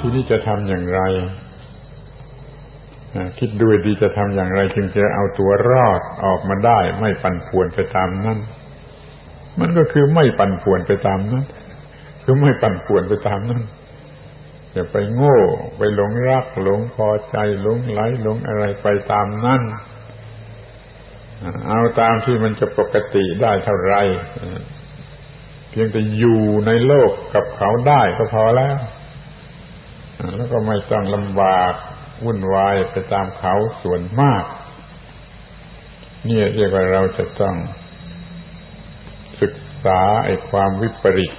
ทีนี่จะทำอย่างไรคิดดูดีจะทำอย่างไร จึงจะเอาตัวรอดออกมาได้ ไม่ปั่นป่วนไปตามนั้น มันก็คือไม่ปั่นป่วนไปตามนั้น คือไม่ปั่นป่วนไปตามนั้นอย่าไปโง่ ไปหลงรัก หลงพอใจหลงไหลหลงอะไรไปตามนั้นเอาตามที่มันจะปกติได้เท่าไรเพียงแต่อยู่ในโลกกับเขาได้ก็พอแล้ว แล้วก็ไม่ต้องลำบากวุ่นวายไปตามเขาส่วนมาก นี่เรียกว่าเราจะต้องศึกษาไอ้ความวิปริต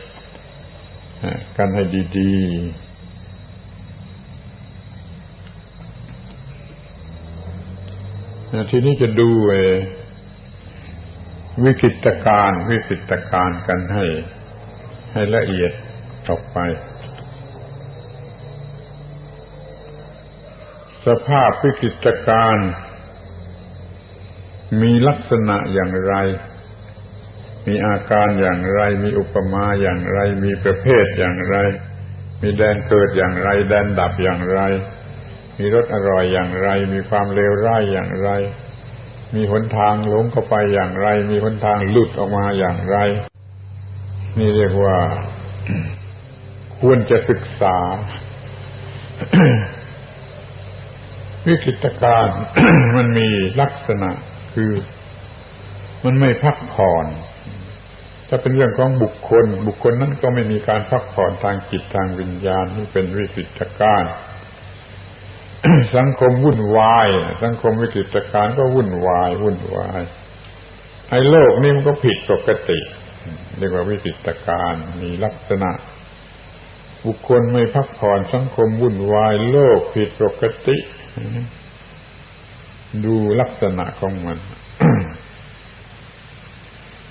กันให้ดีๆ ทีนี้จะดูวิกิตการวิกิตการกันให้ ให้ละเอียดต่อไปส ภาพวิกฤตการมีลักษณะอย่างไร มีอาการอย่างไร มีอุปมาอย่างไร มีประเภทอย่างไร มีแดนเกิดอย่างไร แดนดับอย่างไร มีรสอร่อยอย่างไร มีความเลวร้ายอย่างไร มีหนทางหลงเข้าไปอย่างไร มีหนทางหลุดออกมาอย่างไร นี่เรียกว่า ควรจะศึกษา วิกฤตการมันมีลักษณะคือ มันไม่พักผ่อนถ้าเป็นเรื่องของบุคคล บุคคลนั้นก็ไม่มีการพักผ่อนทางจิตทางวิญญาณนี่เป็นวิกฤตการสังคมวุ่นวาย สังคมวิกฤตการก็วุ่นวาย วุ่นวาย ไอ้โลกนี่มันก็ผิดปกติเรียกว่าวิกฤตการมีลักษณะ บุคคลไม่พักผ่อนสังคมวุ่นวาย โลกผิดปกติ ดูลักษณะของมัน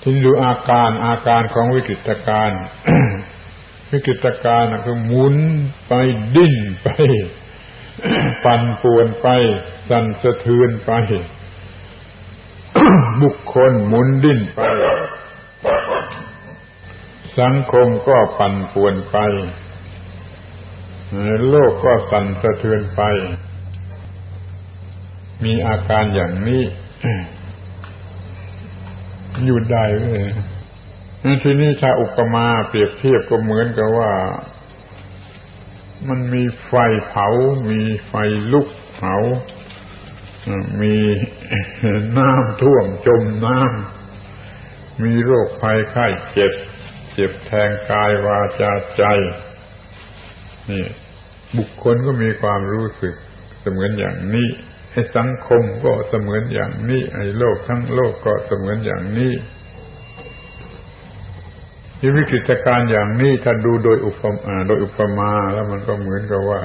ที่ดูอาการอาการของวิกฤตการวิกฤตการคือหมุนไปดิ้นไป ปั่นป่วนไป สั่นสะเทือนไป บุคคลหมุนดิ้นไป สังคมก็ปั่นป่วนไป โลกก็สั่นสะเทือนไป มีอาการอย่างนี้อยู่ได้เลยทีนี้ชาอุปมาเปรียบเทียบก็เหมือนกับว่า มันมีไฟเผา มีไฟลุกเผา มีน้ำท่วมจมน้ำ มีโรคภัยไข้เจ็บ เจ็บแทงกายวาจาใจ นี่ บุคคลก็มีความรู้สึกเสมือนอย่างนี้ไอ้ สังคมก็เสมือนอย่างนี้ไอ้โลกทั้งโลกก็เสมือนอย่างนี้ที่วิกฤตการณ์อย่างนี้ถ้าดูโดยอุปมาโดยอุปมาแล้วมันก็เหมือนกับว่า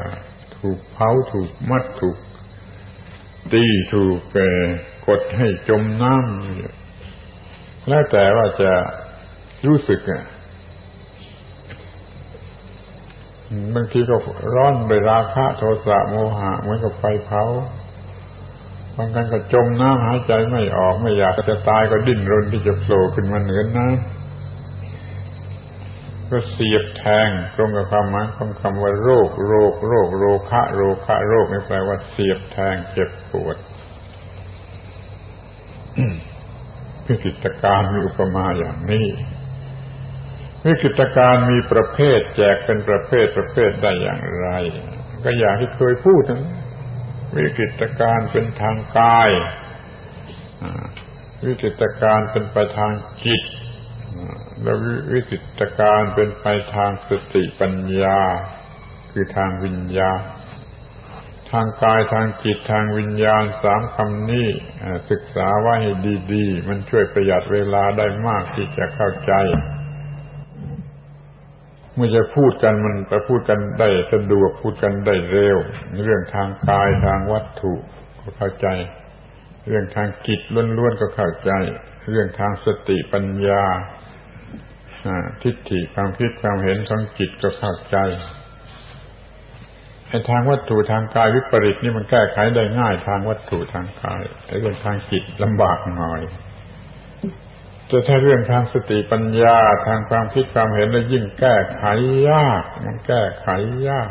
ถูกเผาถูกมัดถูก ตีถูกกดให้จมน้ำแล้วแต่ว่าจะรู้สึกอะบางทีก็ร้อนโดยราคะโทสะโมหะเหมือนกับไฟเผา บางครั้งก็จมน้ำหายใจไม่ออกไม่อยากจะตายก็ดิ้นรนที่จะโผล่ขึ้นมาเหนือน้ำก็เสียบแทงตรงกับความหมายของคำว่าโรค โรค โรค โรคะ โรคะโรคนี่แปลว่าเสียบแทงเจ็บปวดวิกฤตการมีอุปมาอย่างนี้วิกฤตการมีประเภทแจกเป็นประเภทประเภทได้อย่างไร ก็อย่างที่เคยพูดนะ วิกฤตการเป็นทางกายวิกฤตการเป็นไปทางจิตแล้ววิกฤตการเป็นไปทางสติปัญญา คือทางวิญญาณทางกายทางจิตทางวิญญาณสามคำนี้ศึกษาไว้ให้ดี ๆ มันช่วยประหยัดเวลาได้มากที่จะเข้าใจ เมื่อจะพูดกันมันจะพูดกันได้สะดวกพูดกันได้เร็ว เรื่องทางกายทางวัตถุก็เข้าใจ เรื่องทางจิตล้วนๆก็เข้าใจ เรื่องทางสติปัญญาทิฏฐิความคิดความเห็นของจิตก็เข้าใจไอ้ทางวัตถุทางกายวิปริตนี่มันแก้ไขได้ง่ายทางวัตถุทางกายไอ้เรื่องทางจิตลำบากหน่อย แต่ถ้าเรื่องทางสติปัญญาทางความคิดความเห็นแล้วยิ่งแก้ไขยาก มันแก้ไขยาก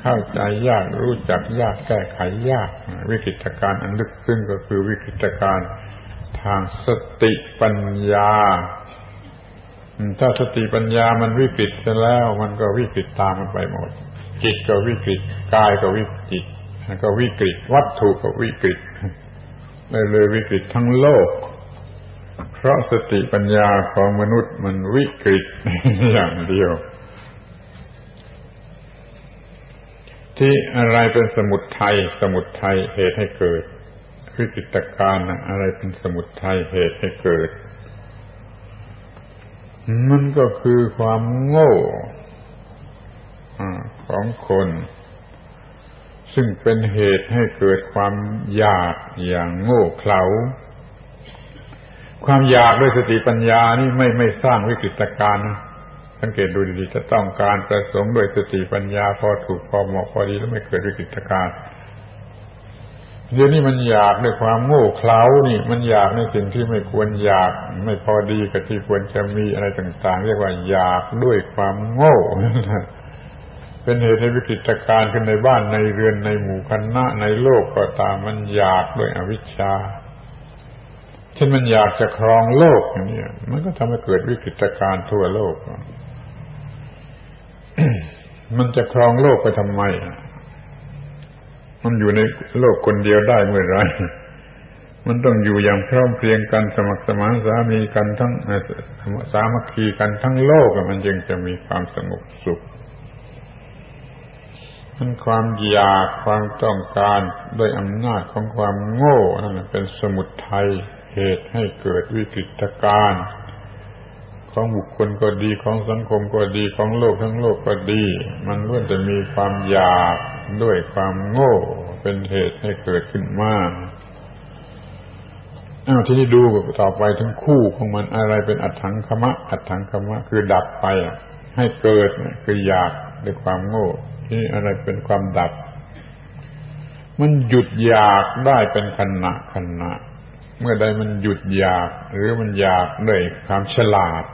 เข้าใจยากรู้จักยาก แก้ไขยาก วิกฤตการณ์อันลึกซึ้งก็คือวิกฤตการณ์ทางสติปัญญา ถ้าสติปัญญามันวิกฤตไปแล้ว มันก็วิกฤตตามมันไปหมด จิตก็วิกฤตกายก็วิกฤตก็วิกฤต วัตถุก็วิกฤตเลยเลยวิกฤตทั้งโลก เพราะสติปัญญาของมนุษย์มันวิกฤตอย่างเดียว ที่อะไรเป็นสมุดไทย สมุดไทยเหตุให้เกิดวิกฤตการณ์อะไรเป็นสมุดไทยเหตุให้เกิด มันก็คือความโง่ของคน ซึ่งเป็นเหตุให้เกิดความอยากอย่างโง่เขลา ความอยากด้วยสติปัญญานี่ไม่ไม่สร้างวิกฤตการณ์สังเกตดูดีๆจะต้องการประสงค์ด้วยสติปัญญา พอถูกพอเหมาะพอดีแล้วไม่เกิดวิกฤตการณ์เดี๋ยวนี้มันอยากด้วยความโง่เขลานี่ มันอยากในสิ่งที่ไม่ควรอยาก ไม่พอดีกับที่ควรจะมีอะไรต่าง ๆ เรียกว่าอยากด้วยความโง่เป็นเหตุให้วิกฤตการณ์ขึ้นในบ้านในเรือนในหมู่คณะในโลกก็ตามมันอยากด้วยอวิชชา ช่นมันอยากจะครองโลกอย่างนี้มันก็ทำให้เกิดวิกฤตการณ์ทั่วโลก มันจะครองโลกไปทำไม มันอยู่ในโลกคนเดียวได้เมื่อไรมันต้องอยู่อย่างพร้อมเพรียงกันสมัครสมานสามีกันทั้งสามัคคีกันทั้งโลกมันจึงจะมีความสงบสุขมันความอยากความต้องการด้วยอำนาจของความโง่นั่นเป็นสมุทัย เหตุให้เกิดวิกฤตการณ์ของบุคคลก็ดีของสังคมก็ดีของโลกทั้งโลกก็ดี มันล้วนจะมีความอยากด้วยความโง่ เป็นเหตุให้เกิดขึ้นมากอ้าวทีนี้ดูต่อไปทั้งคู่ของมันอะไรเป็นอัตถังคมะ อัตถังคมะ คือดับไป ให้เกิดคืออยากด้วยความโง่ ที่อะไรเป็นความดับ มันหยุดอยากได้เป็นขณะขณะ เมื่อใดมันหยุดอยาก หรือมันอยากด้วยความฉลาด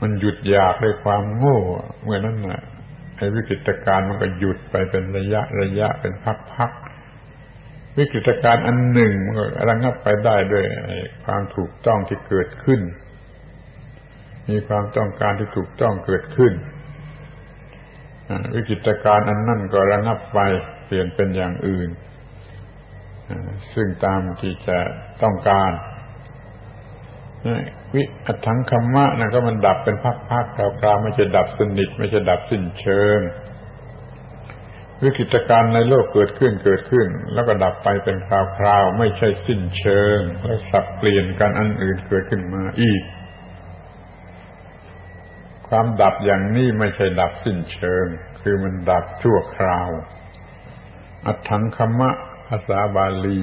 มันหยุดอยากด้วยความโง่ เมื่อนั้นน่ะไอ้วิกฤตการมันก็หยุดไปเป็นระยะระยะเป็นพักๆวิกฤตการอันหนึ่งมันก็ระงับไปได้ด้วยความถูกต้องที่เกิดขึ้น มีความต้องการที่ถูกต้องเกิดขึ้นวิกฤตการอันนั่นก็ระงับไปเปลี่ยนเป็นอย่างอื่น ซึ่งตามที่จะต้องการวิอัถังคมะนะก็มันดับเป็นพักๆคราวๆไม่ใช่ดับสนิท ไม่ใช่ดับสิ้นเชิง วิกฤตการณ์ในโลกเกิดขึ้นเกิดขึ้น แล้วก็ดับไปเป็นคราวๆไม่ใช่สิ้นเชิง แล้วสับเปลี่ยนกันอันอื่นเกิดขึ้นมาอีก ความดับอย่างนี้ไม่ใช่ดับสิ้นเชิง คือมันดับชั่วคราว อัตถังคมะ ภาษาบาลี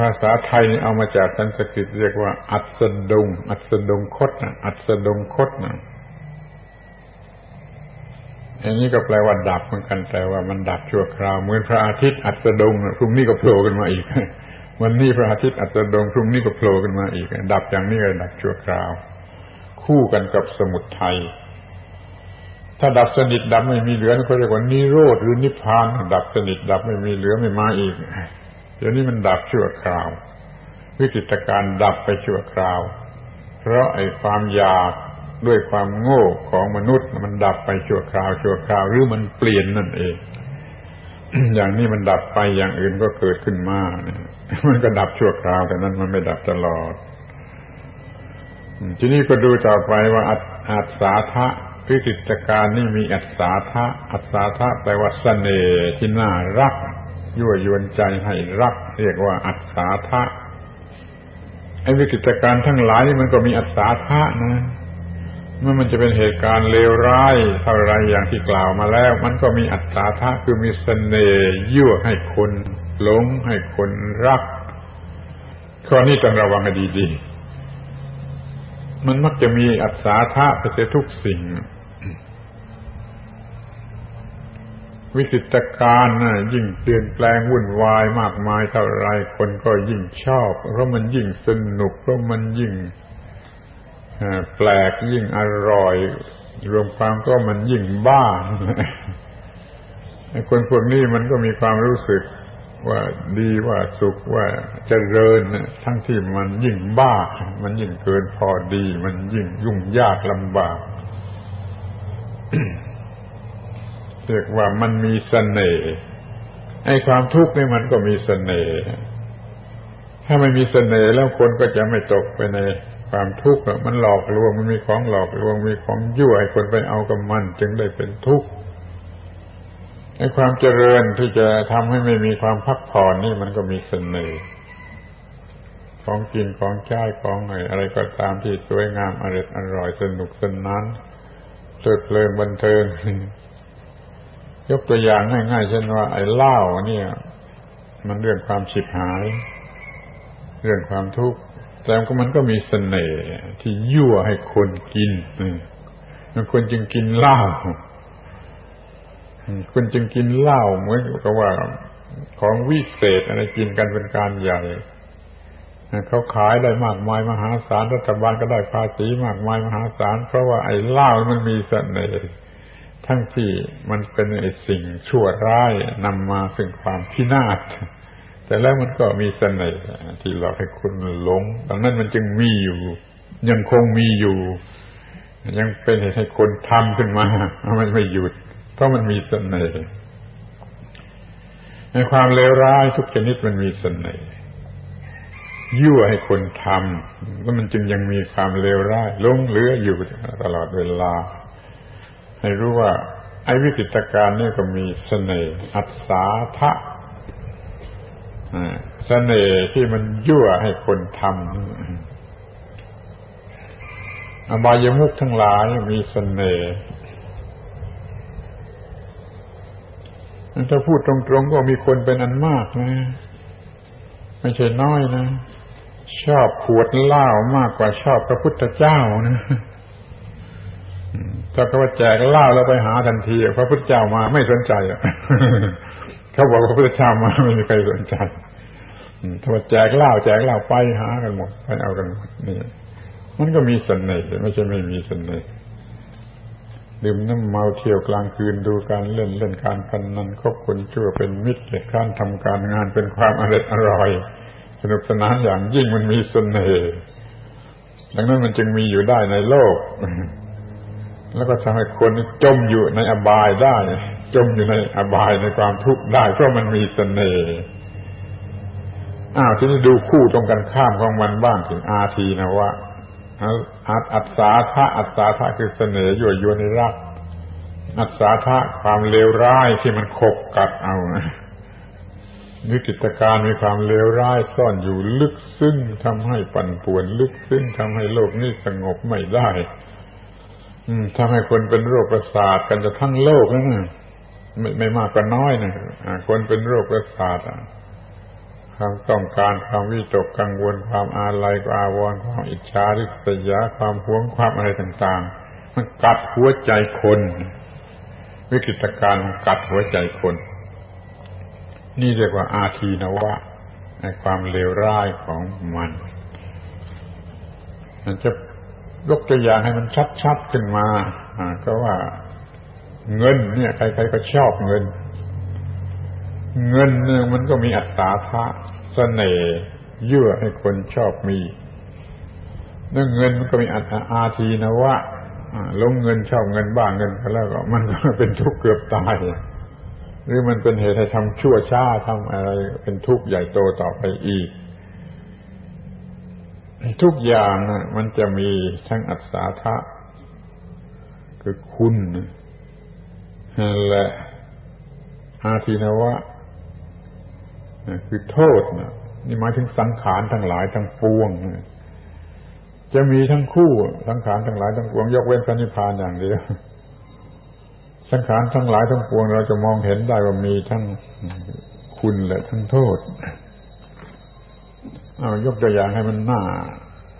ภาษาไทยนี่เอามาจากสันสกฤตเรียกว่า อัศดง อัศดงคตนะอัศดงคตนะอันนี้ก็แปลว่าดับเหมือนกันแต่ว่ามันดับชั่วคราวเหมือนพระอาทิตย์อัศดงพรุ่งนี้ก็โผล่ขึ้นมาอีก วันนี้พระอาทิตย์อัศดงพรุ่งนี้ก็โผล่ขึ้นมาอีก ดับอย่างนี้ก็ดับชั่วคราว คู่กันกับสมุทัย ถ้าดับสนิทดับไม่มีเหลือเขาเรียกว่านิโรธหรือนิพพาน ดับสนิทดับไม่มีเหลือไม่มาอีกเดี๋ยวนี้มันดับชั่วคราว วิกฤตการดับไปชั่วคราว เพราะไอ้ความอยากด้วยความโง่ของมนุษย์มันดับไปชั่วคราว ชั่วคราวหรือมันเปลี่ยนนั่นเอง อย่างนี้มันดับไปอย่างอื่นก็เกิดขึ้นมาเนี่ยมันก็ดับชั่วคราวแต่นั้นมันไม่ดับตลอด ทีนี้ก็ดูต่อไปว่าอัศาทะ วิกฤตการนี่มีอัศาทะอัศาทะแปลว่าเสน่ห์ที่น่ารัก ยั่วยวนใจให้รัก เรียกว่าอัศาทะไอ้วิกฤตการทั้งหลายนี่มันก็มีอัศาทะนะเมื่อมันจะเป็นเหตุการณ์เลวร้ายเท่าไรอย่างที่กล่าวมาแล้ว มันก็มีอัศาทะคือมีเสน่ห์ยั่วให้คนหลงให้คนรักข้อนี้ต้องระวังให้ดีๆมันมักจะมีอัศาทะไปเสียทุกสิ่ง วิกฤตการณ์นะยิ่งเปลี่ยนแปลงวุ่นวายมากมายเท่าไรคนก็ยิ่งชอบ เพราะมันยิ่งสนุก เพราะมันยิ่งแปลกยิ่งอร่อย รวมความก็มันยิ่งบ้าคนพวกนี้มันก็มีความรู้สึกว่าดีว่าสุขว่าเจริญทั้งที่มันยิ่งบ้า มันยิ่งเกินพอดี มันยิ่งยุ่งยากลำบาก เรียกว่ามันมีสเสน่ห์ไอ้ความทุกข์นี่มันก็มีสเสน่ห์ถ้าไม่มีสเสน่ห์แล้วคนก็จะไม่ตกไปในความทุกข์มันหลอกลวงมันมีของหลอกลวงมีของยั่วให้คนไปเอากับมัน จึงได้เป็นทุกข์ไอ้ความเจริญที่จะทำให้ไม่มีความพักผ่อนนี่มันก็มีเสน่ห์ของกินของใช้ของอะไรอะไรก็ตามที่สวยงามอร่อยอร่อยสนุกสนานเพลิดเพลินบันเทิง ยกตัวอย่างง่ายๆเช่นว่า ไอ้เหล้าเนี่ย มันเรื่องความฉิบหาย เรื่องความทุกข์แต่มันก็มีเสน่ห์ที่ยั่วให้คนกินมันคนจึงกินเหล้าคนจึงกินเหล้าเหมือนกับว่าของวิเศษอะไรกินกันเป็นการใหญ่เขาขายได้มากมายมหาศาลรัฐบาลก็ได้ภาษีมากมายมหาศาลเพราะว่าไอ้เหล้ามันมีเสน่ห์ ทั้งที่มันเป็นไอ้สิ่งชั่วร้ายนำมาซึ่งความพินาศแต่แล้วมันก็มีเสน่ห์ที่หลอกให้คุณหลง ดังนั้นมันจึงมีอยู่ ยังคงมีอยู่ ยังเป็นเหตุให้คนทำขึ้นมา มันไม่หยุด เพราะมันมีเสน่ห์ในความเลวร้ายทุกชนิดมันมีเสน่ห์ยั่วให้คนทำแล้วมันจึงยังมีความเลวร้ายลงเหลืออยู่ตลอดเวลา ให้รู้ว่า ไอ้วิกฤตการณ์นี่ก็มีเสน่ห์อัศาทะเสน่ห์ที่มันยั่วให้คนทำอบายมุกทั้งหลายมีเสน่ห์ถ้าพูดตรงๆก็มีคนเป็นอันมากนะ ไม่ใช่น้อยนะ ชอบขวดเหล้ามากกว่าชอบพระพุทธเจ้านะ ถ้าเขาว่าแจกเหล้าแล้วไปหาทันทีพระพุทธเจ้ามาไม่สนใจอะเขาบอกว่าพระเจ้ามาไม่มีใครสนใจถ้าว่าแจกเหล้าแจกเหล้าไปหากันหมดไปเอากันหมดนี่มันก็มีเสน่ห์ไม่ใช่ไม่มีเสน่ห์ดื่มน้ำเมาเที่ยวกลางคืนดูการเล่นเล่นการพนนันคบคนชั่วเป็นมิตรเลยการทำการงานเป็นความอร่อยอร่อย สนุกสนานอย่างยิ่งมันมีเสน่ห์ดังนั้นมันจึงมีอยู่ได้ในโลก แล้วก็ทำให้คนจมอยู่ในอบายได้ จมอยู่ในอบายในความทุกข์ได้ เพราะมันมีเสน่ห์อ้าวทีนี้ดูคู่ตรงกันข้ามของมันบ้างถึงอาทีนะว่าอัตอัศาทะอัศาทะคือเสน่ห์ยั่วยวนในรักอัศาทะความเลวร้ายที่มันขบกัดเอานิกิจการมีความเลวร้ายซ่อนอยู่ลึกซึ้งทำให้ปั่นป่วนลึกซึ้งทำให้โลกนี้สงบไม่ได้ ทำให้คนเป็นโรคประสาทกันจะทั้งโลกนะไม่ไม่มากก็น้อยนะคนเป็นโรคประสาทความต้องการความวิตกกังวลความอาลัยกอาวรณ์ความอิจฉาริษยาความหวงความอะไรต่างๆ มันกัดหัวใจคน วิกฤตการณ์กัดหัวใจคน นี่เรียกว่าอาทีนวะในความเลวร้ายของมัน มันจะ ยกตัวอย่างให้มันชัดๆขึ้นมาก็ว่าเงิน เนี่ย ใครๆก็ชอบเงิน เงินเนี่ยมันก็มีอัตราทะเสน่ห์ยั่วให้คนชอบมีเรื่องเงินมันก็มีอัตอาทีนะว่าลงเงินชอบเงินบ้างเงินไปแล้วก็มันก็เป็นทุกข์เกือบตาย หรือมันเป็นเหตุให้ทำชั่วช้าทำอะไรเป็นทุกข์ใหญ่โตต่อไปอีก ทุกอย่างมันจะมีทั้งอัศาทะคือคุณและอาทีนวะคือโทษนี่หมายถึงสังขารทั้งหลายทั้งปวง จะมีทั้งคู่สังขารทั้งหลายทั้งปวง ยกเว้นพระนิพพานอย่างเดียวสังขารทั้งหลายทั้งปวง เราจะมองเห็นได้ว่ามีทั้งคุณและทั้งโทษายกตัวอย่างให้มันน่า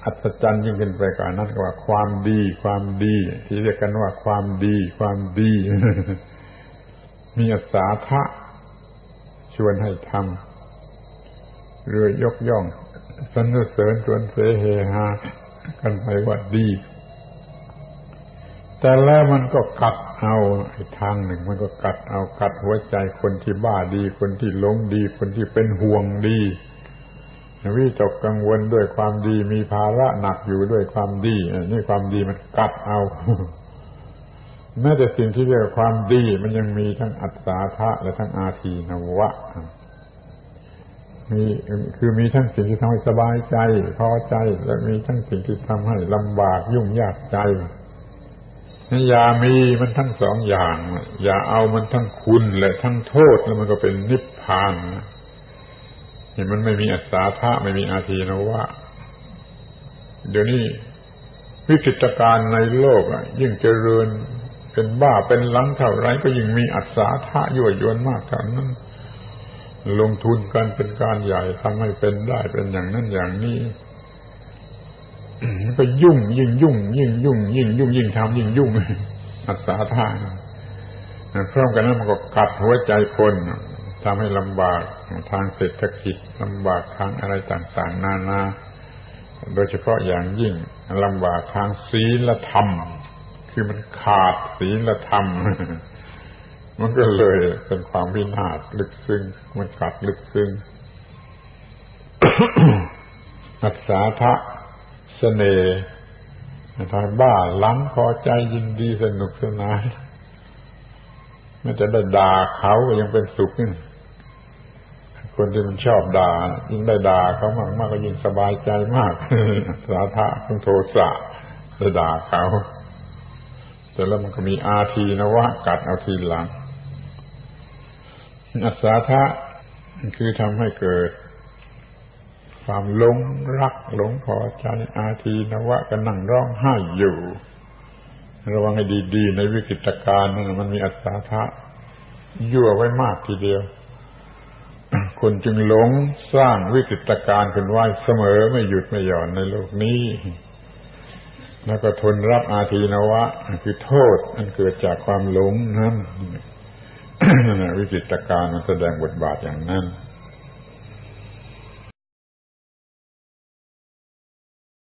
อัศจรรย์ยิ่งขึ้นไปกว่านั้นก็ว่าความดี ความดี ที่เรียกกันว่าความดี ความดี มีอัศาทะชวนให้ทำเรือยกย่องสรรเสริญชวนเสเฮฮากันไปว่าดี แต่แล้วมันก็กัดเอาไอ้ทางหนึ่ง มันก็กัดเอากัดหัวใจคนที่บ้าดี คนที่หลงดี คนที่เป็นห่วงดี วิตกกังวลด้วยความดีมีภาระหนักอยู่ด้วยความดีนี่ความดีมันกัดเอาแม้แต่สิ่งที่เรียกว่าความดีมันยังมีทั้งอัศทะและทั้งอาทีนวะมีคือมีทั้งสิ่งที่ทำให้สบายใจพอใจ และมีทั้งสิ่งที่ทำให้ลำบากยุ่งยากใจอย่ามีมันทั้งสองอย่าง อย่าเอามันทั้งคุณและทั้งโทษแล้วมันก็เป็นนิพพานนี่ มันไม่มีอัศทะไม่มีอาทีนวะเดี๋ยวนี้วิกฤตการณ์ในโลกยิ่งเจริญเป็นบ้าเป็นหลังเท่าไรก็ยิ่งมีอัศทะยั่วยวนมากเท่านั้น ลงทุนกันเป็นการใหญ่ทำให้เป็นได้เป็นอย่างนั้นอย่างนี้ก็ยุ่ง ยิ่งยุ่ง ยิ่งยุ่ง ยิ่งยุ่งยิ่งทำยิ่งยุ่งอัศทานพร้อมกันนั้นมันก็กัดหัวใจคน ทำให้ลำบากทางเศรษฐกิจลำบากทางอะไรต่างๆ นานา โดยเฉพาะอย่างยิ่งลำบากทางศีลธรรม คือมันขาดศีลธรรม มันก็เลยเป็นความพินาศลึกซึ้งมันกัดลึกซึ้งอัศทะเสน่ห์ทางบ้าล้ำพอใจยินดีสนุกสนานไม่จะได้ด่าเขาก็ยังเป็นสุขขึ้น คนที่มันชอบด่ายิ่งได้ด่าเขามากมากก็ยิ่งสบายใจมากสาธะของโทสะจะด่าเขาแต่แล้วมันก็มีอาทีนะว่ากัดเอาทีหลังอัศทะคือทำให้เกิด ความหลงรักหลงพอใจอาทีนวะก็นั่งร้องไห้อยู่ ระวังให้ดี ๆ ในวิกฤตการณ์มันมีอัศทะยั่วไว้มากทีเดียว คนจึงหลงสร้างวิกฤตการณ์ขึ้นไว้เสมอไม่หยุดไม่หย่อนในโลกนี้ แล้วก็ทนรับอาทีนวะ คือโทษอันเกิดจากความหลงนั้นวิจิตการมันแสดงบทบาทอย่างนั้น